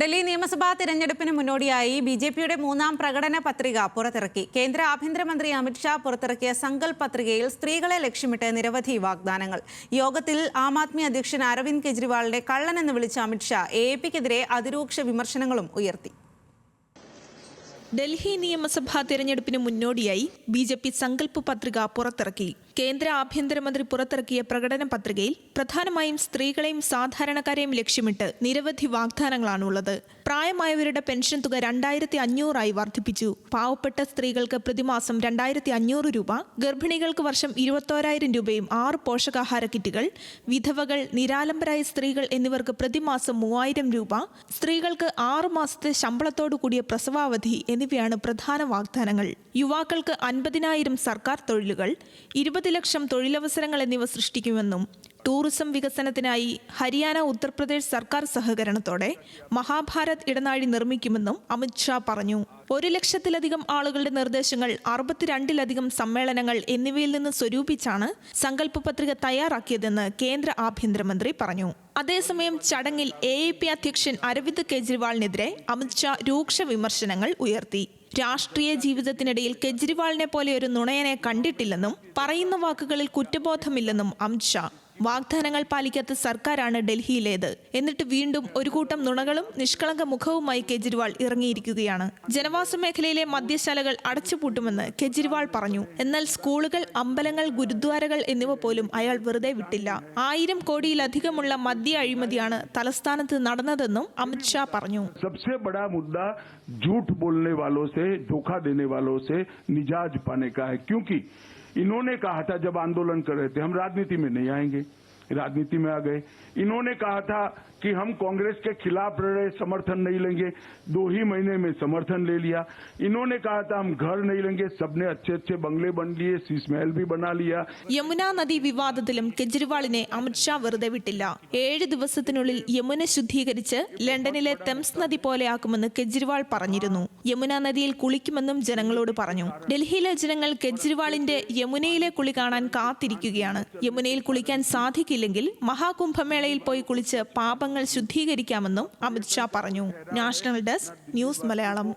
ഡൽഹി നിയമസഭാ തിരഞ്ഞെടുപ്പിന് മുന്നോടിയായി ബി ജെ പിയുടെ മൂന്നാം പ്രകടന പത്രിക പുറത്തിറക്കി. കേന്ദ്ര ആഭ്യന്തരമന്ത്രി അമിത്ഷാ പുറത്തിറക്കിയ സങ്കൽപ് പത്രികയിൽ സ്ത്രീകളെ ലക്ഷ്യമിട്ട് നിരവധി വാഗ്ദാനങ്ങൾ. യോഗത്തിൽ ആം ആദ്മി അധ്യക്ഷൻ അരവിന്ദ് കെജ്രിവാളിനെ കള്ളനെന്ന് വിളിച്ച അമിത്ഷാ എ പിക്കെതിരെ അതിരൂക്ഷ വിമർശനങ്ങളും ഉയർത്തി. ഡൽഹി നിയമസഭാ തെരഞ്ഞെടുപ്പിന് മുന്നോടിയായി ബി ജെ പി സങ്കല്പ് പത്രിക പുറത്തിറക്കി. കേന്ദ്ര ആഭ്യന്തരമന്ത്രി പുറത്തിറക്കിയ പ്രകടന പത്രികയിൽ പ്രധാനമായും സ്ത്രീകളെയും സാധാരണക്കാരെയും ലക്ഷ്യമിട്ട് നിരവധി വാഗ്ദാനങ്ങളാണുള്ളത്. പ്രായമായവരുടെ പെൻഷൻ തുക രണ്ടായിരത്തി അഞ്ഞൂറായി വർദ്ധിപ്പിച്ചു. പാവപ്പെട്ട സ്ത്രീകൾക്ക് പ്രതിമാസം രണ്ടായിരത്തി അഞ്ഞൂറ് രൂപ ഗർഭിണികൾക്ക് വർഷം ഇരുപത്തോരായിരം രൂപയും ആറ് പോഷകാഹാര കിറ്റുകൾ വിധവകൾ നിരാലംബരായ സ്ത്രീകൾ എന്നിവർക്ക് പ്രതിമാസം മൂവായിരം രൂപ സ്ത്രീകൾക്ക് ആറു മാസത്തെ ശമ്പളത്തോടു കൂടിയ പ്രസവാവധി എന്നിവയാണ് പ്രധാന വാഗ്ദാനങ്ങൾ. യുവാക്കൾക്ക് അൻപതിനായിരം സർക്കാർ തൊഴിലുകൾ ഇരുപത് ലക്ഷം തൊഴിലവസരങ്ങൾ എന്നിവ സൃഷ്ടിക്കുമെന്നും ടൂറിസം വികസനത്തിനായി ഹരിയാന ഉത്തർപ്രദേശ് സർക്കാർ സഹകരണത്തോടെ മഹാഭാരത് ഇടനാഴി നിർമ്മിക്കുമെന്നും അമിത്ഷാ പറഞ്ഞു. ഒരു ലക്ഷത്തിലധികം ആളുകളുടെ നിർദ്ദേശങ്ങൾ അറുപത്തിരണ്ടിലധികം സമ്മേളനങ്ങൾ എന്നിവയിൽ നിന്ന് സ്വരൂപിച്ചാണ് സങ്കല്പ പത്രിക തയ്യാറാക്കിയതെന്ന് കേന്ദ്ര ആഭ്യന്തരമന്ത്രി പറഞ്ഞു. അതേസമയം ചടങ്ങിൽ എ അധ്യക്ഷൻ അരവിന്ദ് കെജ്രിവാളിനെതിരെ അമിത്ഷാ രൂക്ഷ വിമർശനങ്ങൾ ഉയർത്തി. രാഷ്ട്രീയ ജീവിതത്തിനിടയിൽ കെജ്രിവാളിനെ പോലെ ഒരു നുണയനെ കണ്ടിട്ടില്ലെന്നും പറയുന്ന വാക്കുകളിൽ കുറ്റബോധമില്ലെന്നും അമിത്ഷാ വാഗ്ദാനങ്ങൾ പാലിക്കാത്ത സർക്കാരാണ് ഡൽഹിയിലേത് എന്നിട്ട് വീണ്ടും ഒരു കൂട്ടം നുണകളും നിഷ്കളങ്ക മുഖവുമായി കെജ്രിവാൾ ഇറങ്ങിയിരിക്കുകയാണ് ജനവാസ മേഖലയിലെ മദ്യശാലകൾ അടച്ചുപൂട്ടുമെന്ന് കെജ്രിവാൾ പറഞ്ഞു എന്നാൽ സ്കൂളുകൾ അമ്പലങ്ങൾ ഗുരുദ്വാരകൾ എന്നിവ പോലും അയാൾ വെറുതെ വിട്ടില്ല ആയിരം കോടിയിലധികമുള്ള മദ്യ അഴിമതിയാണ് തലസ്ഥാനത്ത് നടന്നതെന്നും അമിത്ഷാ പറഞ്ഞു सबसे बड़ा मुद्दा झूठ बोलने वालों से धोखा देने वालों से निजाज पाने का है क्योंकि इन्होंने कहा था जब आंदोलन कर रहे थे हम राजनीति में नहीं आएंगे राजनीति में आ गए इन्होंने कहा था कि हम कांग्रेस के खिलाफ रहे समर्थन नहीं लेंगे दो ही महीने में समर्थन ले लिया इन्होंने कहा था हम घर नहीं लेंगे सबने अच्छे अच्छे बंगले बन लिए शीश महल भी बना लिया യമുന നദി വിവാദത്തിലും കെജ്രിവാളിനെ അമിത്ഷാ വെറുതെ വിട്ടില്ല ഏഴ് ദിവസത്തിനുള്ളിൽ യമുന ശുദ്ധീകരിച്ച് ലണ്ടനിലെ തെംസ് നദി പോലെയാക്കുമെന്ന് കെജ്രിവാൾ പറഞ്ഞിരുന്നു യമുന നദിയിൽ കുളിക്കുമെന്നും ജനങ്ങളോട് പറഞ്ഞു. ഡൽഹിയിലെ ജനങ്ങൾ കെജ്രിവാളിന്റെ യമുനയിലെ കുളി കാണാൻ കാത്തിരിക്കുകയാണ്. യമുനയിൽ കുളിക്കാൻ സാധിക്കില്ലെങ്കിൽ മഹാകുംഭമേളയിൽ പോയി കുളിച്ച് പാപങ്ങൾ ശുദ്ധീകരിക്കാമെന്നും അമിത്ഷാ പറഞ്ഞു. National desk news Malayalam.